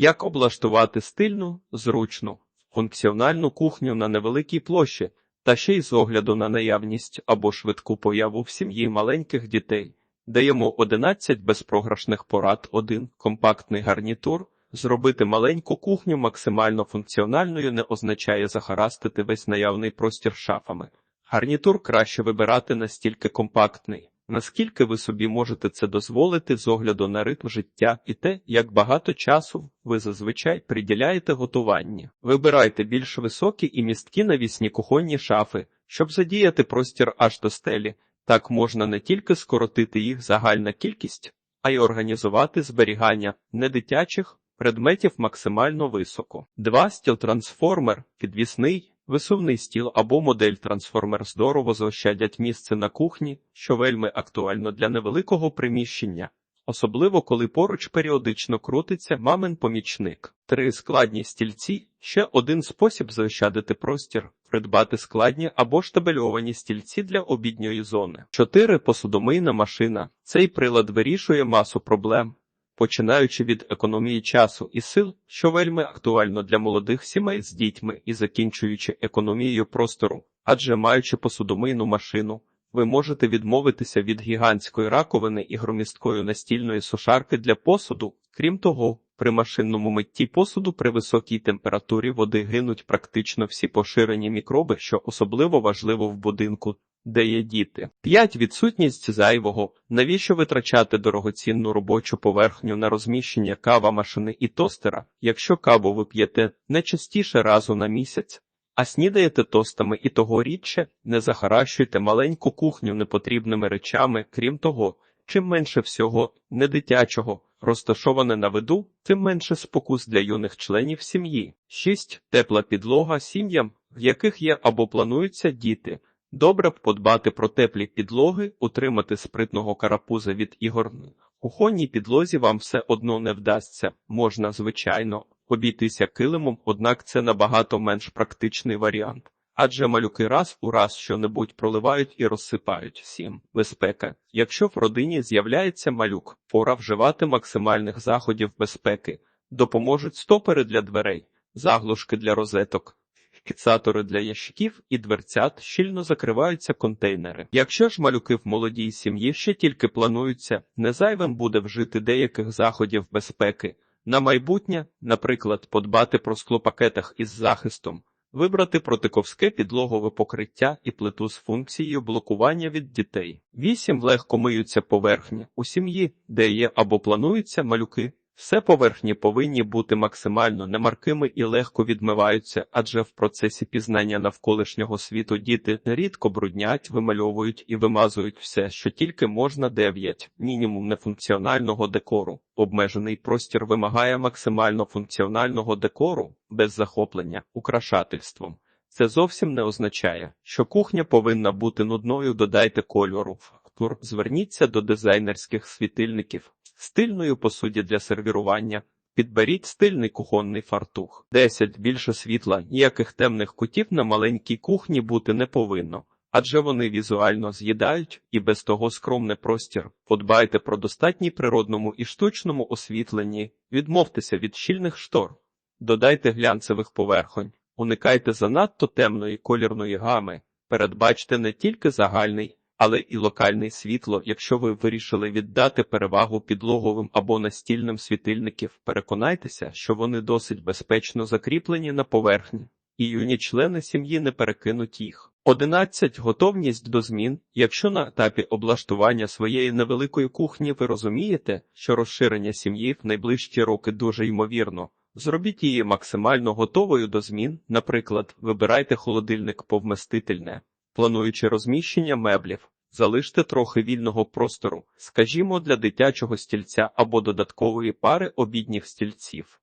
Як облаштувати стильну, зручну, функціональну кухню на невеликій площі, та ще й з огляду на наявність або швидку появу в сім'ї маленьких дітей. Даємо 11 безпрограшних порад, один компактний гарнітур. Зробити маленьку кухню максимально функціональною не означає захарастити весь наявний простір шафами. Гарнітур краще вибирати настільки компактний, наскільки ви собі можете це дозволити з огляду на ритм життя і те, як багато часу ви зазвичай приділяєте готуванні. Вибирайте більш високі і місткі навісні кухонні шафи, щоб задіяти простір аж до стелі. Так можна не тільки скоротити їх загальна кількість, а й організувати зберігання недитячих предметів максимально високо. 2. Стіл-трансформер, підвісний, висувний стіл або модель-трансформер здорово заощадять місце на кухні, що вельми актуально для невеликого приміщення. Особливо, коли поруч періодично крутиться мамин помічник. 3. Складні стільці – ще один спосіб заощадити простір, придбати складні або штабельовані стільці для обідньої зони. 4. Посудомийна машина. Цей прилад вирішує масу проблем, починаючи від економії часу і сил, що вельми актуально для молодих сімей з дітьми, і закінчуючи економією простору, адже маючи посудомийну машину, ви можете відмовитися від гігантської раковини і громісткої настільної сушарки для посуду. Крім того, при машинному митті посуду при високій температурі води гинуть практично всі поширені мікроби, що особливо важливо в будинку, де є діти. 5. Відсутність зайвого. Навіщо витрачати дорогоцінну робочу поверхню на розміщення кава машини і тостера, якщо каву ви п'єте не частіше разу на місяць? А снідаєте тостами і того рідше не захаращуйте маленьку кухню непотрібними речами, крім того, чим менше всього недитячого розташоване на виду, тим менше спокус для юних членів сім'ї. 6. Тепла підлога сім'ям, в яких є або плануються діти. Добре б подбати про теплі підлоги, утримати спритного карапуза від ігор. Кухонній підлозі вам все одно не вдасться, можна, звичайно, обійтися килимом, однак це набагато менш практичний варіант. Адже малюки раз у раз що-небудь проливають і розсипають. 7. Безпека. Якщо в родині з'являється малюк, пора вживати максимальних заходів безпеки. Допоможуть стопери для дверей, заглушки для розеток, фіксатори для ящиків і дверцят щільно закриваються контейнери. Якщо ж малюки в молодій сім'ї ще тільки плануються, не зайвим буде вжити деяких заходів безпеки. На майбутнє, наприклад, подбати про склопакетах із захистом, вибрати протиковське підлогове покриття і плиту з функцією блокування від дітей. 8. Легко миються поверхні у сім'ї, де є або плануються малюки. Все поверхні повинні бути максимально немаркими і легко відмиваються, адже в процесі пізнання навколишнього світу діти нерідко бруднять, вимальовують і вимазують все, що тільки можна 9. Мінімум нефункціонального декору. Обмежений простір вимагає максимально функціонального декору, без захоплення, украшательством. Це зовсім не означає, що кухня повинна бути нудною, додайте кольору. Фактур. Зверніться до дизайнерських світильників, стильної посуді для сервірування. Підберіть стильний кухонний фартух. 10. Більше світла, ніяких темних кутів на маленькій кухні бути не повинно, адже вони візуально з'їдають і без того скромний простір. Подбайте про достатній природному і штучному освітленні, відмовтеся від щільних штор, додайте глянцевих поверхонь, уникайте занадто темної колірної гами, передбачте не тільки загальний але і локальне світло, якщо ви вирішили віддати перевагу підлоговим або настільним світильників, переконайтеся, що вони досить безпечно закріплені на поверхні, і юні члени сім'ї не перекинуть їх. 11. Готовність до змін. Якщо на етапі облаштування своєї невеликої кухні ви розумієте, що розширення сім'ї в найближчі роки дуже ймовірно, зробіть її максимально готовою до змін, наприклад, вибирайте холодильник повместительне плануючи розміщення меблів, залиште трохи вільного простору, скажімо, для дитячого стільця або додаткової пари обідніх стільців.